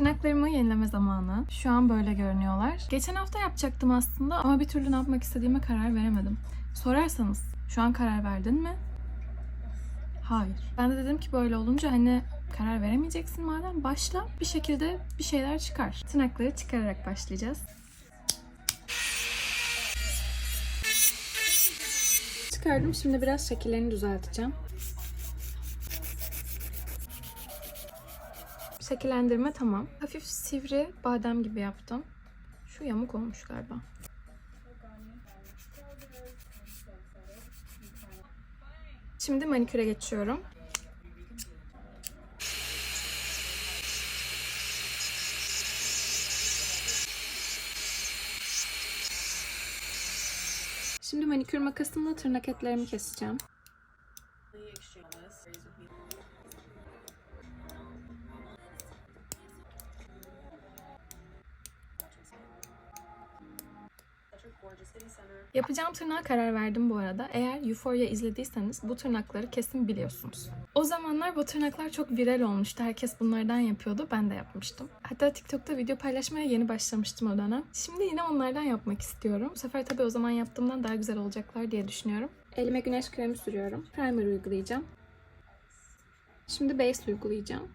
Tırnaklarımı yenileme zamanı. Şu an böyle görünüyorlar. Geçen hafta yapacaktım aslında ama bir türlü ne yapmak istediğime karar veremedim. Sorarsanız şu an karar verdin mi? Hayır. Ben de dedim ki böyle olunca hani karar veremeyeceksin madem başla bir şekilde bir şeyler çıkar. Tırnakları çıkararak başlayacağız. Çıkardım. Şimdi biraz şekillerini düzelteceğim. Şekillendirme tamam. Hafif sivri badem gibi yaptım. Şu yamuk olmuş galiba. Şimdi maniküre geçiyorum. Şimdi manikür makasımla tırnak etlerimi keseceğim. Yapacağım tırnağa karar verdim bu arada. Eğer Euphoria izlediyseniz bu tırnakları kesin biliyorsunuz. O zamanlar bu tırnaklar çok viral olmuştu. Herkes bunlardan yapıyordu. Ben de yapmıştım. Hatta TikTok'ta video paylaşmaya yeni başlamıştım o dönem. Şimdi yine onlardan yapmak istiyorum. Bu sefer tabii o zaman yaptığımdan daha güzel olacaklar diye düşünüyorum. Elime güneş kremi sürüyorum. Primer uygulayacağım. Şimdi base uygulayacağım.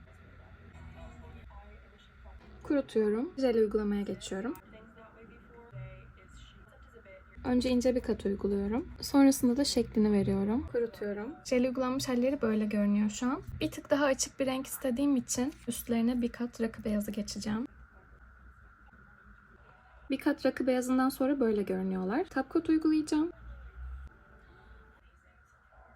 Kurutuyorum. Jel uygulamaya geçiyorum. Önce ince bir kat uyguluyorum. Sonrasında da şeklini veriyorum. Kurutuyorum. Jel uygulanmış halleri böyle görünüyor şu an. Bir tık daha açık bir renk istediğim için üstlerine bir kat rakı beyazı geçeceğim. Bir kat rakı beyazından sonra böyle görünüyorlar. Top coat uygulayacağım.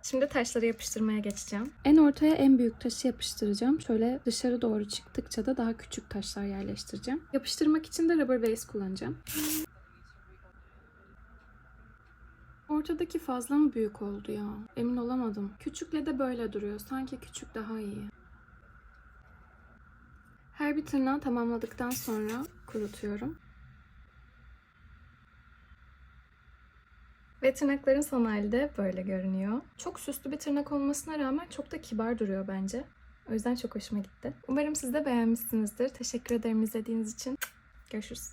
Şimdi taşları yapıştırmaya geçeceğim. En ortaya en büyük taşı yapıştıracağım. Şöyle dışarı doğru çıktıkça da daha küçük taşlar yerleştireceğim. Yapıştırmak için de rubber base kullanacağım. Ortadaki fazla mı büyük oldu ya? Emin olamadım. Küçükle de böyle duruyor. Sanki küçük daha iyi. Her bir tırnağı tamamladıktan sonra kurutuyorum. Ve tırnakların son hali de böyle görünüyor. Çok süslü bir tırnak olmasına rağmen çok da kibar duruyor bence. O yüzden çok hoşuma gitti. Umarım siz de beğenmişsinizdir. Teşekkür ederim izlediğiniz için. Görüşürüz.